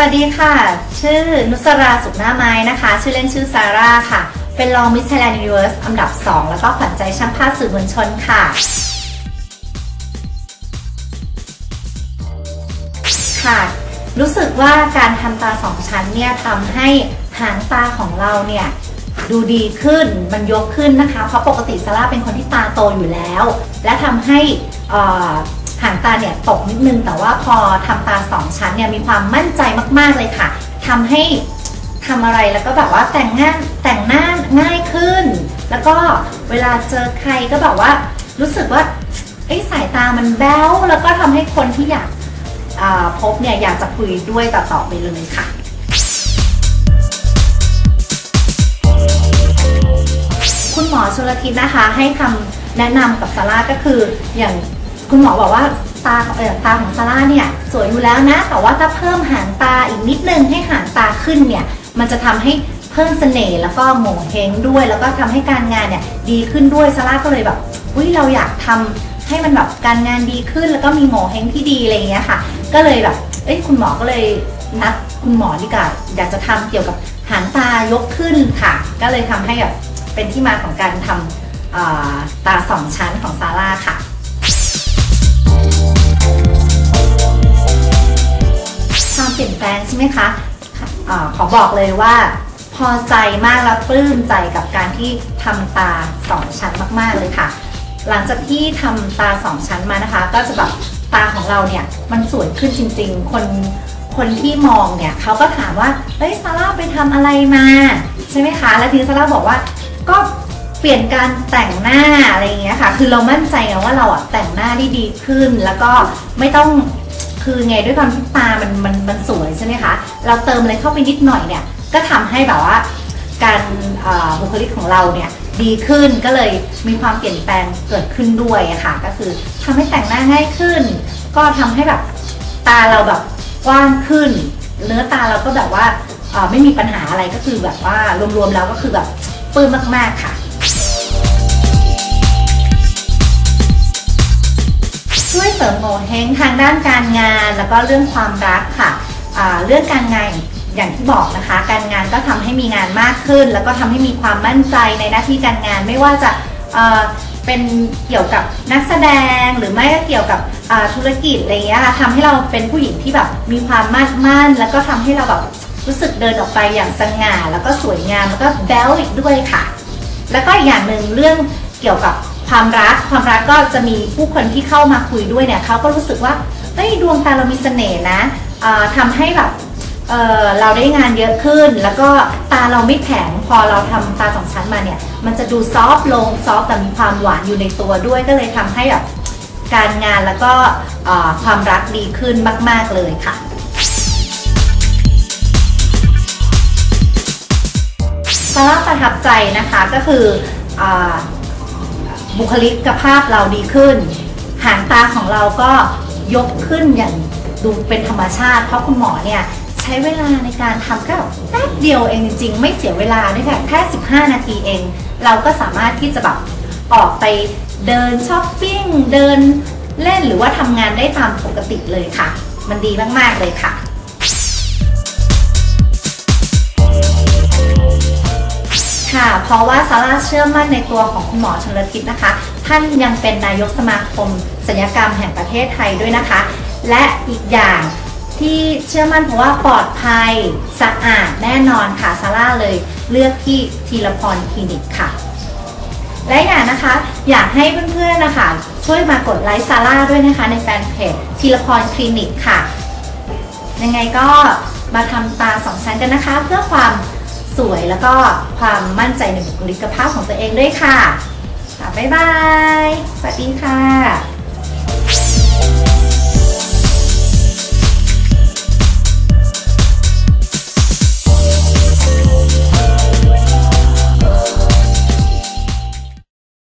วัสดีค่ะ ชื่อนุสราสุขหน้าไม้นะคะ ชื่อเล่นชื่อซาร่าค่ะ เป็นรองมิสไทยแลนด์ยูนิเวิร์สอันดับ 2 แล้วก็ขวัญใจช่างภาพสื่อมวลชนค่ะ ค่ะ รู้สึกว่าการทำตาสองชั้นเนี่ยทำให้หางตาของเราเนี่ยดูดีขึ้น มันยกขึ้นนะคะ เพราะปกติซาร่าเป็นคนที่ตาโตอยู่แล้ว และทำให้อ่อ หางตาเนี่ยตกนิดนึง แต่ว่าพอทำตาสองชั้นเนี่ยมีความมั่นใจมากๆเลยค่ะทำให้ทำอะไรแล้วก็แบบว่าแต่งหน้าแต่งหน้าง่ายขึ้น แล้วก็เวลาเจอใครก็แบบว่ารู้สึกว่าเอ้สายตามันแบ้ว แล้วก็ทำให้คนที่อยากาพบเนี่ยอยากจะคุยด้วยต่อๆไปเลยค่ะคุณหมอชลทิศนะคะให้คำแนะนำกับซาร่าก็คืออย่าง คุณหมอบอกว่าตาเออตาของซาร่าเนี่ยสวยอยู่แล้วนะ แต่ว่าถ้าเพิ่มหางตาอีกนิดนึงให้หางตาขึ้นเนี่ย มันจะทำให้เพิ่มเสน่ห์แล้วก็โหมเฮงด้วย แล้วก็ทำให้การงานเนี่ยดีขึ้นด้วยซาร่าก็เลยแบบอุ้ยเราอยากทำให้มันแบบการงานดีขึ้น แล้วก็มีโหมเฮงที่ดีอะไรอย่างเงี้ยค่ะ ก็เลยแบบเอ้ยคุณหมอก็เลยนัดคุณหมอดีกว่าอยากจะทำเกี่ยวกับหางตายกขึ้นค่ะ ก็เลยทำให้แบบเป็นที่มาของการทำอ่าตาสองชั้นของซาร่าค่ะ ลี่ยนแปลงใช่ไหมคะอขอบอกเลยว่า พอใจมากและปลื้มใจกับการที่ทำตาสองชั้นมากๆเลยค่ะ หลังจากที่ทำตาสองชั้นมานะคะ ก็จะแบบตาของเราเนี่ยมันสวยขึ้นจริง ๆ คนคนที่มองเนี่ยเขาก็ถามว่าเฮ้ยซาร่าไปทำอะไรมาใช่ไหมคะ แล้วทีนี้ซาร่าบอกว่าก็เปลี่ยนการแต่งหน้าอะไรอย่างเงี้ยค่ะ คือเรามั่นใจว่าเราอะแต่งหน้าได้ดีขึ้น แล้วก็ไม่ต้อง คือไงด้วยความที่ตามันมันมันสวยใช่ไหมคะ เราเติมอะไรเข้าไปนิดหน่อยเนี่ยก็ทำให้แบบว่า การบุคลิกของเราเนี่ยดีขึ้นก็เลยมีความเปลี่ยนแปลงเกิดขึ้นด้วยะค่ะ ก็คือทำให้แต่งหน้าง่ายขึ้น ก็ทำให้แบบตาเราแบบกว้างขึ้น เนื้อตาเราก็แบบว่าไม่มีปัญหาอะไรก็คือแบบว่ารวมๆแล้วก็คือแบบปื้มมากๆค่ะ ช่วยเสริมโงเฮงทางด้านการงาน แล้วก็เรื่องความรักค่ะเรื่องการงานอย่างที่บอกนะคะ การงานก็ทำให้มีงานมากขึ้น แล้วก็ทำให้มีความมั่นใจในหน้าที่การงานไม่ว่าจะเป็นเกี่ยวกับนักแสดงหรือไม่ก็เกี่ยวกับธุรกิจอะไรอย่างเงี้ยค่ะทำให้เราเป็นผู้หญิงที่แบบมีความมั่นมั่น แล้วก็ทำให้เราแบบรู้สึกเดินออกไปอย่างสง่าแล้วก็สวยงามแล้วก็แบ๊วอีกด้วยค่ะ แล้วก็อีกอย่างหนึ่งเรื่องเกี่ยวกับ ความรักความรักก็จะมีผู้คนที่เข้ามาคุยด้วยเนี่ยเขาก็รู้สึกว่าเฮ้ยดวงตาเรามีเสน่ห์นะอ่าทำให้แบบเเราได้งานเยอะขึ้น แล้วก็ตาเราไม่แข็งพอเราทำตาสองชั้นมาเนี่ย มันจะดูซอฟต์ลงซอฟต์แต่มีความหวานอยู่ในตัวด้วยก็เลยทำให้แบบการงานแล้วก็ความรักดีขึ้นมาก ๆเลยค่ะซาร่าประทับใจนะคะก็คืออ บุคลิกภาพเราดีขึ้น หางตาของเราก็ยกขึ้นอย่างดูเป็นธรรมชาติ เพราะคุณหมอเนี่ยใช้เวลาในการทำก็แป๊บเดียวเองจริง ๆ ไม่เสียเวลาด้วยค่ะแค่ 15 นาทีเอง เราก็สามารถที่จะแบบออกไปเดินช้อปปิ้งเดินเล่นหรือว่าทำงานได้ตามปกติเลยค่ะ มันดีมาก ๆ เลยค่ะ ค่ะ เพราะว่าซาร่าเชื่อมั่นในตัวของคุณหมอชนลทิศนะคะ ท่านยังเป็นนายกสมาคมศัลยกรรมแห่งประเทศไทยด้วยนะคะ และอีกอย่างที่เชื่อมั่นเพราะว่าปลอดภัยสะอาดแน่นอนค่ะซาร่าเลยเลือกที่ทีละพรคลินิกค่ะ และอย่างนะคะอยากให้เพื่อนๆนะคะช่วยมากดไลค์ซาร่าด้วยนะคะในแฟนเพจทีละพรคลินิกค่ะ ยังไงก็มาทำตาสองชั้นกันนะคะ เพื่อความ สวยแล้วก็ความมั่นใจในบุคลิกภาพของตัวเองด้วยค่ะ ค่ะ บ๊ายบาย สวัสดีค่ะ